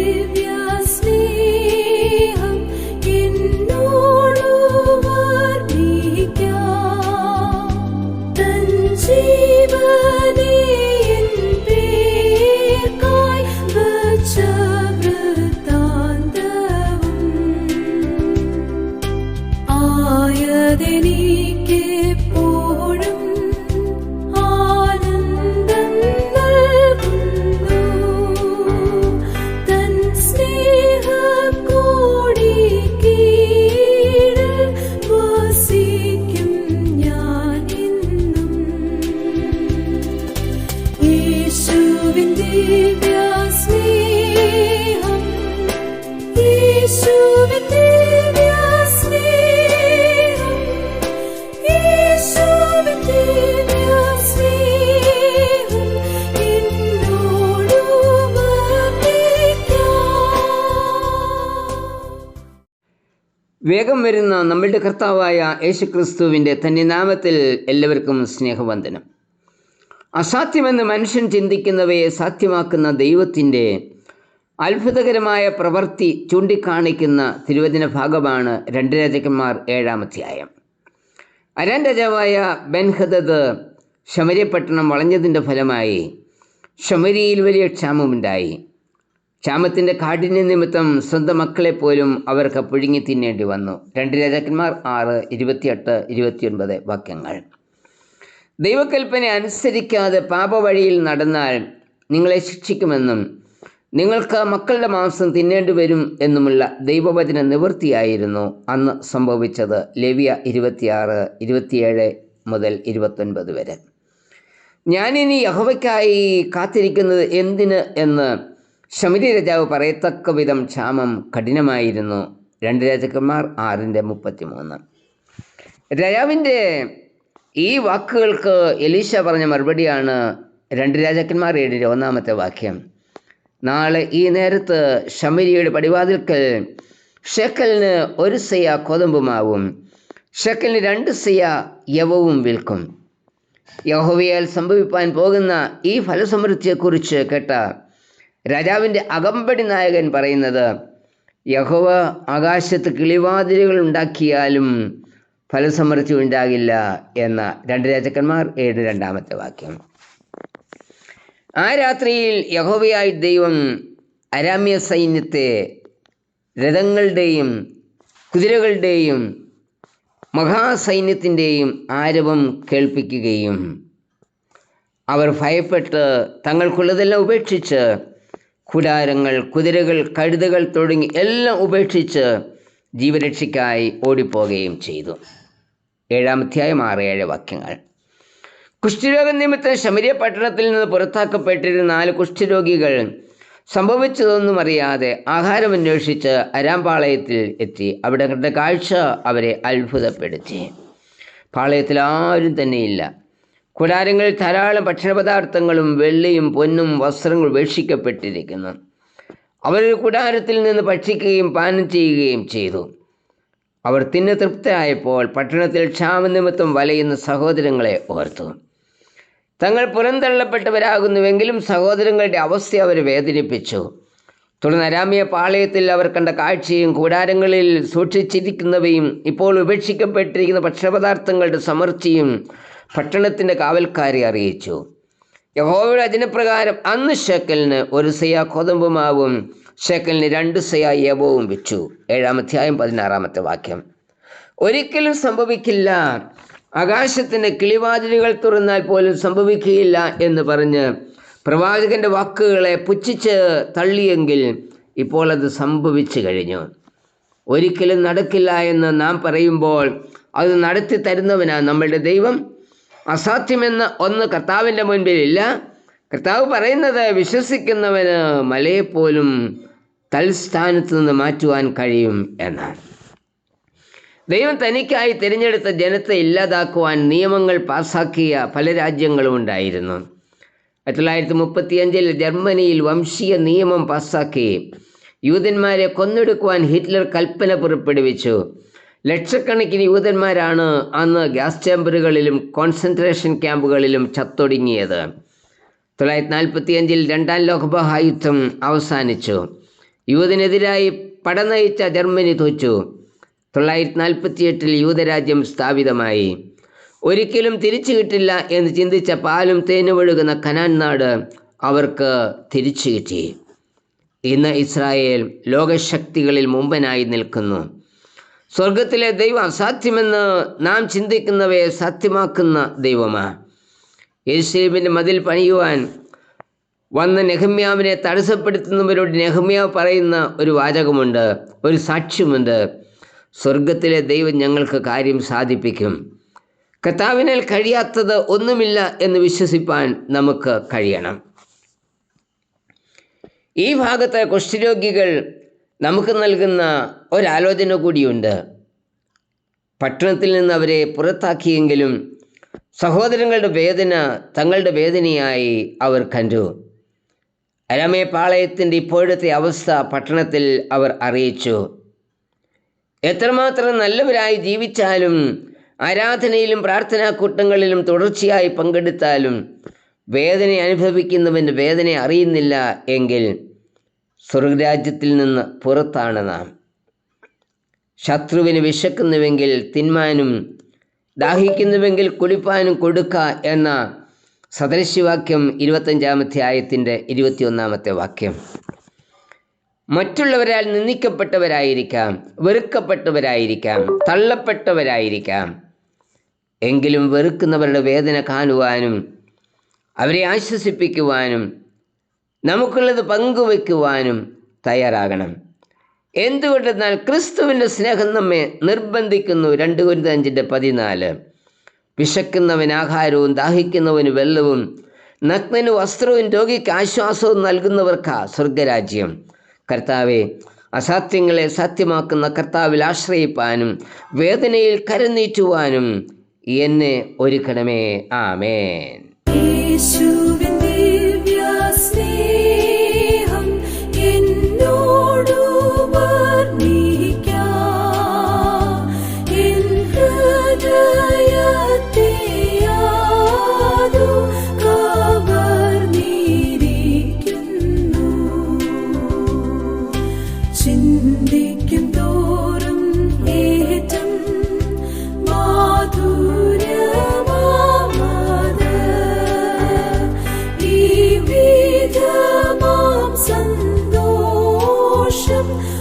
Divya വേഗം വരുന്ന നമ്മളുടെ കർത്താവായ യേശുക്രിസ്തുവിന്റെ തന്നെ നാമത്തിൽ എല്ലാവർക്കും സ്നേഹവന്ദനം. അസാധ്യമെന്ന് മനുഷ്യൻ ചിന്തിക്കുന്നവയെ സാധ്യമാക്കുന്ന ദൈവത്തിന്റെ അത്ഭുതകരമായ പ്രവൃത്തി ചൂണ്ടിക്കാണിക്കുന്ന തിരുവചന ഭാഗമാണ് രണ്ട് രാജകന്മാർ ഏഴാമധ്യായം അരാൻ രാജാവായ ബെൻഹദദ് ശമരിയപട്ടണം വളഞ്ഞതിന്റെ ഫലമായി ശമരിയിൽ വലിയ ക്ഷാമമുണ്ടായി. ക്ഷാമത്തിന്റെ കാഠിന്യ നിമിത്തം സ്വന്തം മക്കളെ പോലും അവർക്ക് പുഴുങ്ങി തിന്നേണ്ടി വന്നു. രണ്ട് രാജാക്കന്മാർ ആറ് ഇരുപത്തിയെട്ട് ഇരുപത്തിയൊൻപത് വാക്യങ്ങൾ. ദൈവകൽപ്പന അനുസരിക്കാതെ പാപവഴിയിൽ നടന്നാൽ നിങ്ങളെ ശിക്ഷിക്കുമെന്നും നിങ്ങൾക്ക് മക്കളുടെ മാംസം തിന്നേണ്ടി വരും എന്നുമുള്ള ദൈവവചന നിവൃത്തിയായിരുന്നു അന്ന് സംഭവിച്ചത്. ലവ്യ ഇരുപത്തിയാറ് ഇരുപത്തിയേഴ് മുതൽ ഇരുപത്തൊൻപത് വരെ. ഞാനിനി യഹോവയ്ക്കായി കാത്തിരിക്കുന്നത് എന്തിന് എന്ന് ശമരി രാജാവ് പറയത്തക്ക വിധം ക്ഷാമം കഠിനമായിരുന്നു. രണ്ട് രാജാക്കന്മാർ ആറിന്റെ മുപ്പത്തിമൂന്ന്. രാജാവിന്റെ ഈ വാക്കുകൾക്ക് എലീശ പറഞ്ഞ മറുപടിയാണ് രണ്ട് രാജാക്കന്മാർ ഏഴിന്റെ ഒന്നാമത്തെ വാക്യം. നാളെ ഈ നേരത്ത് ഷമരിയുടെ പടിവാതിൽക്കൽ ഷെക്കലിന് ഒരു സെയ കോതമ്പുമാവും. ഷെക്കലിന് രണ്ട് സെയ യവവും വിൽക്കും. യഹോവയാൽ സംഭവിപ്പാൻ പോകുന്ന ഈ ഫലസമൃദ്ധിയെക്കുറിച്ച് കേട്ട രാജാവിന്റെ അകമ്പടി നായകൻ പറയുന്നത് യഹോവ ആകാശത്ത് കിളിവാതിലുകൾ ഉണ്ടാക്കിയാലും ഫലസമൃദ്ധി ഉണ്ടാകില്ല എന്ന രണ്ട് രാജാക്കന്മാർ ഏഴ് രണ്ടാമത്തെ വാക്യം. ആ രാത്രിയിൽ യഹോവയായ ദൈവം അരാമ്യ സൈന്യത്തെ രഥങ്ങളുടെയും കുതിരകളുടെയും മഹാസൈന്യത്തിന്റെയും ആരവം കേൾപ്പിക്കുകയും അവർ ഭയപ്പെട്ട് തങ്ങൾക്കുള്ളതെല്ലാം ഉപേക്ഷിച്ച് കുടാരങ്ങൾ കുതിരകൾ കഴുതകൾ തുടങ്ങി എല്ലാം ഉപേക്ഷിച്ച് ജീവരക്ഷയ്ക്കായി ഓടിപ്പോകുകയും ചെയ്തു. ഏഴാം അധ്യായം ആറ് ഏഴ് വാക്യങ്ങൾ. കുഷ്ഠരോഗ നിമിത്തം ശമരിയ പട്ടണത്തിൽ നിന്ന് പുറത്താക്കപ്പെട്ടിരുന്ന നാല് കുഷ്ഠരോഗികൾ സംഭവിച്ചതൊന്നും അറിയാതെ ആഹാരം അന്വേഷിച്ച് അരാംപാളയത്തിൽ എത്തി. അവിടെ കണ്ട കാഴ്ച അവരെ അത്ഭുതപ്പെടുത്തി. പാളയത്തിൽ ആരും തന്നെയില്ല. കൂടാരങ്ങളിൽ ധാരാളം ഭക്ഷണപദാർത്ഥങ്ങളും വെള്ളിയും പൊന്നും വസ്ത്രങ്ങളും ഉപേക്ഷിക്കപ്പെട്ടിരിക്കുന്നു. അവർ കുടാരത്തിൽ നിന്ന് ഭക്ഷിക്കുകയും പാനം ചെയ്യുകയും ചെയ്തു. അവർ തിന്നു തൃപ്തരായപ്പോൾ പട്ടണത്തിൽ ക്ഷാമനിമിത്തം വലയുന്ന സഹോദരങ്ങളെ ഓർത്തു. തങ്ങൾ പുറന്തള്ളപ്പെട്ടവരാകുന്നുവെങ്കിലും സഹോദരങ്ങളുടെ അവസ്ഥ അവരെ വേദനിപ്പിച്ചു. തുടർന്ന് അരാമിയ പാളയത്തിൽ അവർ കണ്ട കാഴ്ചയും കൂടാരങ്ങളിൽ സൂക്ഷിച്ചിരിക്കുന്നവയും ഇപ്പോൾ ഉപേക്ഷിക്കപ്പെട്ടിരിക്കുന്ന ഭക്ഷണപദാർത്ഥങ്ങളുടെ സമർച്ചയും പട്ടണത്തിന്റെ കാവൽക്കാരെ അറിയിച്ചു. യഹോവയുടെ അതിനപ്രകാരം അന്ന് ഷെക്കലിന് ഒരു സയ കൊതമ്പുമാവും. ഷെക്കലിന് രണ്ട് സയ യവവും വെച്ചു ഏഴാം അധ്യായം പതിനാറാമത്തെ വാക്യം. ഒരിക്കലും സംഭവിക്കില്ല. ആകാശത്തിന്റെ കിളിവാതിലുകൾ തുറന്നാൽ പോലും സംഭവിക്കുകയില്ല എന്ന് പറഞ്ഞ് പ്രവാചകന്റെ വാക്കുകളെ പുച്ഛിച്ച് തള്ളിയെങ്കിൽ ഇപ്പോൾ അത് സംഭവിച്ചു കഴിഞ്ഞു. ഒരിക്കലും നടക്കില്ല എന്ന് നാം പറയുമ്പോൾ അത് നടത്തി തരുന്നവനാണ് നമ്മളുടെ ദൈവം. അസാധ്യമെന്ന് ഒന്ന് കർത്താവിന്റെ മുൻപിലില്ല. കർത്താവ് പറയുന്നത് വിശ്വസിക്കുന്നവന് മലയെപ്പോലും തൽസ്ഥാനത്ത് നിന്ന് മാറ്റുവാൻ കഴിയും എന്നാണ്. ദൈവം തനിക്കായി തിരഞ്ഞെടുത്ത ജനത്തെ ഇല്ലാതാക്കുവാൻ നിയമങ്ങൾ പാസാക്കിയ പല രാജ്യങ്ങളും ഉണ്ടായിരുന്നു. ആയിരത്തി തൊള്ളായിരത്തി മുപ്പത്തി അഞ്ചിൽ ജർമ്മനിയിൽ വംശീയ നിയമം പാസാക്കി. യൂതന്മാരെ കൊന്നെടുക്കുവാൻ ഹിറ്റ്ലർ കൽപ്പന പുറപ്പെടുവിച്ചു. ലക്ഷക്കണക്കിന് യൂതന്മാരാണ് അന്ന് ഗ്യാസ് ചേമ്പറുകളിലും കോൺസെൻട്രേഷൻ ക്യാമ്പുകളിലും ചത്തൊടുങ്ങിയത്. തൊള്ളായിരത്തി നാൽപ്പത്തി അഞ്ചിൽ രണ്ടാം ലോകമഹായുദ്ധം അവസാനിച്ചു. യൂതിനെതിരായി പടനയിച്ച ജർമ്മനി തോച്ചു തൊള്ളായിരത്തി നാൽപ്പത്തിയെട്ടിൽ യൂതരാജ്യം സ്ഥാപിതമായി. ഒരിക്കലും തിരിച്ചു കിട്ടില്ല എന്ന് ചിന്തിച്ച പാലും തേനും ഒഴുകുന്ന കനാൻ നാട് അവർക്ക് തിരിച്ചു കിട്ടി. ഇന്ന് ഇസ്രായേൽ ലോകശക്തികളിൽ മുമ്പനായി നിൽക്കുന്നു. സ്വർഗത്തിലെ ദൈവം അസാധ്യമെന്ന് നാം ചിന്തിക്കുന്നവയെ സാധ്യമാക്കുന്ന ദൈവമാണ് യേശുവിന്റെ മതിൽ പണിയുവാൻ വന്ന നെഹമ്യാവിനെ തടസ്സപ്പെടുത്തുന്നവരോട് നെഹമ്യാവ് പറയുന്ന ഒരു വാചകമുണ്ട് ഒരു സാക്ഷ്യമുണ്ട്. സ്വർഗത്തിലെ ദൈവം ഞങ്ങൾക്ക് കാര്യം സാധിപ്പിക്കും. കർത്താവിനാൽ കഴിയാത്തത് ഒന്നുമില്ല എന്ന് വിശ്വസിപ്പാൻ നമുക്ക് കഴിയണം. ഈ ഭാഗത്തെ കുഷ്ഠരോഗികൾ നമുക്ക് നൽകുന്ന ഒരാലോചന കൂടിയുണ്ട്. പട്ടണത്തിൽ നിന്ന് അവരെ പുറത്താക്കിയെങ്കിലും സഹോദരങ്ങളുടെ വേദന തങ്ങളുടെ വേദനയായി അവർ കണ്ടു. അരമേ പാളയത്തിന്റെ ഇപ്പോഴത്തെ അവസ്ഥ പട്ടണത്തിൽ അവർ അറിയിച്ചു. എത്രമാത്രം നല്ലവരായി ജീവിച്ചാലും ആരാധനയിലും പ്രാർത്ഥനാ കൂട്ടങ്ങളിലും തുടർച്ചയായി പങ്കെടുത്താലും വേദന അനുഭവിക്കുന്നവന്റെ വേദന അറിയുന്നില്ല എങ്കിൽ സ്വർഗരാജ്യത്തിൽ നിന്ന് പുറത്താണ് നാം. ശത്രുവിന് വിശക്കുന്നുവെങ്കിൽ തിന്മാനും ദാഹിക്കുന്നുവെങ്കിൽ കുളിപ്പാനും കൊടുക്ക എന്ന സദൃശ്യവാക്യം ഇരുപത്തഞ്ചാമത്തെ ആയത്തിന്റെ ഇരുപത്തിയൊന്നാമത്തെ വാക്യം. മറ്റുള്ളവരാൽ നിന്ദിക്കപ്പെട്ടവരായിരിക്കാം വെറുക്കപ്പെട്ടവരായിരിക്കാം തള്ളപ്പെട്ടവരായിരിക്കാം. എങ്കിലും വെറുക്കുന്നവരുടെ വേദന കാണുവാനും അവരെ ആശ്വസിപ്പിക്കുവാനും നമുക്കുള്ളത് പങ്കുവെക്കുവാനും തയ്യാറാകണം. എന്തുകൊണ്ടെന്നാൽ ക്രിസ്തുവിന്റെ സ്നേഹം നമ്മെ നിർബന്ധിക്കുന്നു. രണ്ട് കുരുതഞ്ചിന്റെ പതിനാല്. വിശക്കുന്നവൻ ആഹാരവും ദാഹിക്കുന്നവന് വെള്ളവും നഗ്നന് വസ്ത്രവും രോഗിക്ക് ആശ്വാസവും നൽകുന്നവർക്കാ സ്വർഗരാജ്യം കർത്താവെ അസാധ്യങ്ങളെ സത്യമാക്കുന്ന കർത്താവിൽ ആശ്രയിപ്പാനും വേദനയിൽ കരനീറ്റുവാനും എന്നെ ഒരുക്കണമേ. ആമേൻ. worship.